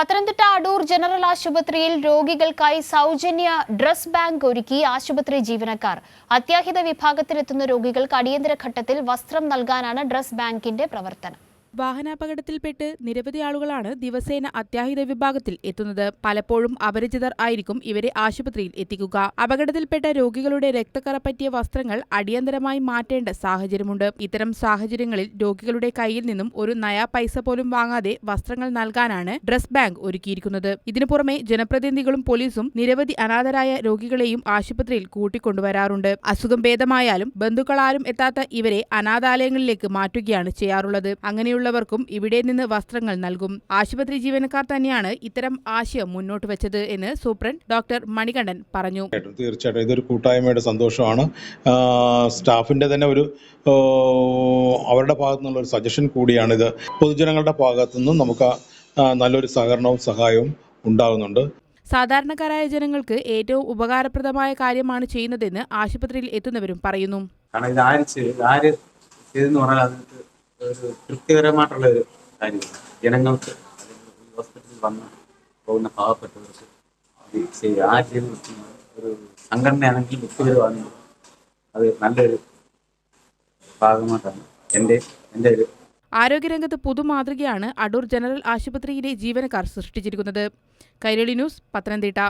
Pathanamthitta Adoor general ആശുപത്രിയിൽ രോഗികൾക്കായി സൗജന്യ dress bank ഒരുക്കി ആശുപത്രി ജീവനക്കാർ. അത്യാഹിത വിഭാഗത്തിലെത്തുന്ന രോഗികൾക്ക് അടിയന്തര ഘട്ടത്തിൽ വസ്ത്രം നൽകാനാണ് ഡ്രസ് ബാങ്കിന്റെ പ്രവർത്തനം. വാഹനാപകടത്തിൽപ്പെട്ട് നിരവധി ആളുകളാണ് ദിവസേന അത്യാഹിത വിഭാഗത്തിൽ എത്തുന്നത്. പലപ്പോഴും അപരിചിതർ ആയിരിക്കും ഇവരെ ആശുപത്രിയിൽ എത്തിക്കുക. അപകടത്തിൽപ്പെട്ട രോഗികളുടെ രക്തക്കറ പറ്റിയ വസ്ത്രങ്ങൾ അടിയന്തരമായി മാറ്റേണ്ട സാഹചര്യമുണ്ട്. ഇത്തരം സാഹചര്യങ്ങളിൽ രോഗികളുടെ കയ്യിൽ നിന്നും ഒരു നയാ പൈസ പോലും വാങ്ങാതെ വസ്ത്രങ്ങൾ നൽകാനാണ് ഡ്രസ് ബാങ്ക് ഒരുക്കിയിരിക്കുന്നത്. ഇതിനു പുറമെ ജനപ്രതിനിധികളും പോലീസും നിരവധി അനാഥരായ രോഗികളെയും ആശുപത്രിയിൽ കൂട്ടിക്കൊണ്ടുവരാറുണ്ട്. അസുഖം ഭേദമായാലും ബന്ധുക്കളാരും എത്താത്ത ഇവരെ അനാഥാലയങ്ങളിലേക്ക് മാറ്റുകയാണ് ചെയ്യാറുള്ളത്. അങ്ങനെയുള്ളവർക്കും ഇവിടെ നിന്ന് വസ്ത്രങ്ങൾ നൽകും. ആശുപത്രി ജീവനക്കാർ തന്നെയാണ് ഇത്തരം ആശയം മുന്നോട്ട് വെച്ചത് എന്ന് സൂപ്രണ്ട് ഡോക്ടർ മണികണ്ഠൻ പറഞ്ഞു. തീർച്ചയായിട്ടും ഇതൊരു കൂട്ടായ്മയുടെ സന്തോഷമാണ്. സ്റ്റാഫിന്റെ തന്നെ ഒരു അവരുടെ ഭാഗത്തു നിന്നുള്ള ഒരു സജഷൻ കൂടിയാണിത്. പൊതുജനങ്ങളുടെ ഭാഗത്തു നിന്നും നമുക്ക് നല്ലൊരു സഹകരണവും സഹായവും ഉണ്ടാകുന്നുണ്ട്. സാധാരണക്കാരായ ജനങ്ങൾക്ക് ഏറ്റവും ഉപകാരപ്രദമായ കാര്യമാണ് ചെയ്യുന്നതെന്ന് ആശുപത്രിയിൽ എത്തുന്നവരും പറയുന്നു. കാരണം ഇത് ആര് ചെയ്ത് ആര് ചെയ്തെന്ന് പറഞ്ഞാൽ അതിനകത്ത് തൃപ്തികരമായിട്ടുള്ള ഒരു കാര്യമാണ്. ജനങ്ങൾക്ക് ഹോസ്പിറ്റലിൽ വന്ന് പോകുന്ന പാവപ്പെട്ടവർക്ക് ആ ചെയ്ത് ഒരു സംഘടനയാണെങ്കിൽ വ്യക്തിപരമാണെങ്കിൽ അത് നല്ലൊരു ഭാഗമായിട്ടാണ് എന്റെ എന്റെ ഒരു ആരോഗ്യരംഗത്ത് പുതുമാതൃകയാണ് അടൂർ ജനറൽ ആശുപത്രിയിലെ ജീവനക്കാർ സൃഷ്ടിച്ചിരിക്കുന്നത്. കൈരളി ന്യൂസ് പത്തനംതിട്ട.